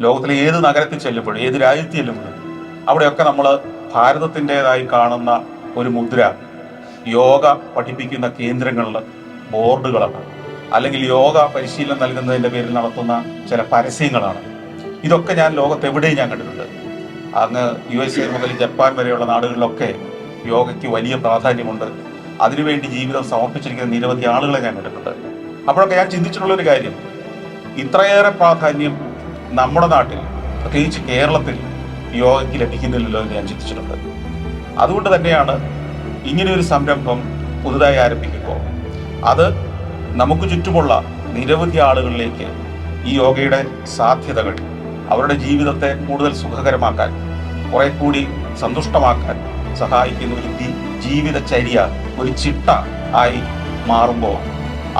ലോകത്തിലെ ഏത് നഗരത്തിൽ ചെല്ലുമ്പോഴും ഏത് രാജ്യത്ത് ചെല്ലുമ്പോഴും അവിടെയൊക്കെ നമ്മൾ ഭാരതത്തിന്റെതായി കാണുന്ന ഒരു മുദ്ര യോഗ പഠിപ്പിക്കുന്ന കേന്ദ്രങ്ങളിൽ ബോർഡുകളാണ്. അല്ലെങ്കിൽ യോഗ പരിശീലനം നൽകുന്നതിന്റെ പേരിൽ നടത്തുന്ന ചില പരസ്യങ്ങളാണ്. ഇതൊക്കെ ഞാൻ ലോകത്തെവിടെയും ഞാൻ കണ്ടിട്ടുണ്ട്. അങ്ങ് യു എസ് എ മുതൽ ജപ്പാൻ വരെയുള്ള നാടുകളിലൊക്കെ യോഗയ്ക്ക് വലിയ പ്രാധാന്യമുണ്ട്. അതിനുവേണ്ടി ജീവിതം സമർപ്പിച്ചിരിക്കുന്ന നിരവധി ആളുകളെ ഞാൻ കണ്ടിട്ടുണ്ട്. അപ്പോഴൊക്കെ ഞാൻ ചിന്തിച്ചിട്ടുള്ളൊരു കാര്യം ഇത്രയേറെ പ്രാധാന്യം നമ്മുടെ നാട്ടിൽ പ്രത്യേകിച്ച് കേരളത്തിൽ യോഗയ്ക്ക് ലഭിക്കുന്നില്ലല്ലോ എന്ന് ഞാൻ ചിന്തിച്ചിട്ടുണ്ട്. അതുകൊണ്ട് തന്നെയാണ് ഇങ്ങനെയൊരു സംരംഭം പുതുതായി ആരംഭിക്കുമ്പോൾ. അത് നമുക്ക് ചുറ്റുമുള്ള നിരവധി ആളുകളിലേക്ക് ഈ യോഗയുടെ സാധ്യതകൾ അവരുടെ ജീവിതത്തെ കൂടുതൽ സുഖകരമാക്കാൻ കുറെ കൂടി സന്തുഷ്ടമാക്കാൻ സഹായിക്കുന്ന ഒരു ജീവിതചര്യ ഒരു ചിട്ട ആയി മാറുമ്പോൾ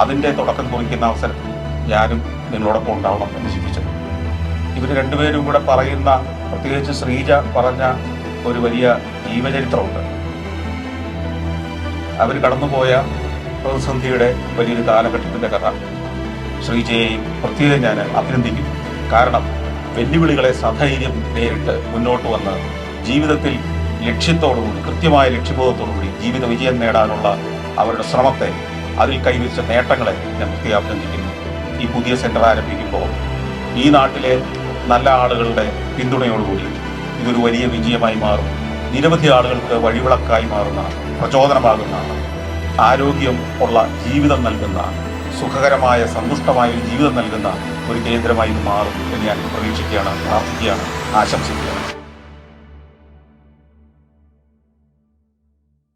അതിന്റെ തുടക്കം കുറിക്കുന്ന അവസരം ഞാനും നിങ്ങളോടൊപ്പം ഉണ്ടാവണം എന്ന് ചിന്തിച്ചത് ഇവർ രണ്ടുപേരും കൂടെ പറയുന്ന പ്രത്യേകിച്ച് ശ്രീജ പറഞ്ഞ ഒരു വലിയ ജീവചരിത്രമുണ്ട്. അവർ കടന്നുപോയ പ്രതിസന്ധിയുടെ വലിയൊരു കാലഘട്ടത്തിന്റെ കഥ. ശ്രീജയെയും പ്രത്യേകം ഞാൻ അഭിനന്ദിക്കുന്നു കാരണം വെല്ലുവിളികളെ സധൈര്യം നേരിട്ട് മുന്നോട്ട് വന്ന് ജീവിതത്തിൽ ലക്ഷ്യത്തോടുകൂടി കൃത്യമായ ലക്ഷ്യബോധത്തോടുകൂടി ജീവിത വിജയം നേടാനുള്ള അവരുടെ ശ്രമത്തെ അതിൽ കൈവരിച്ച നേട്ടങ്ങളെ ഞാൻ പ്രത്യേകം അഭിനന്ദിക്കുന്നു. ഈ പുതിയ സെന്റർ ആരംഭിക്കുമ്പോൾ ഈ നാട്ടിലെ നല്ല ആളുകളുടെ പിന്തുണയോടുകൂടി ഇതൊരു വലിയ വിജയമായി മാറും. നിരവധി ആളുകൾക്ക് വഴിവിളക്കായി മാറുന്ന പ്രചോദനമാകുന്ന ആരോഗ്യം ഉള്ള ജീവിതം നൽകുന്ന സുഖകരമായ സന്തുഷ്ടമായ ഒരു ജീവിതം നൽകുന്ന ഒരു കേന്ദ്രമായി ഇത് മാറും എന്ന് ഞാൻ പ്രതീക്ഷിക്കുകയാണ് പ്രാർത്ഥിക്കുകയാണ് ആശംസിക്കുകയാണ്.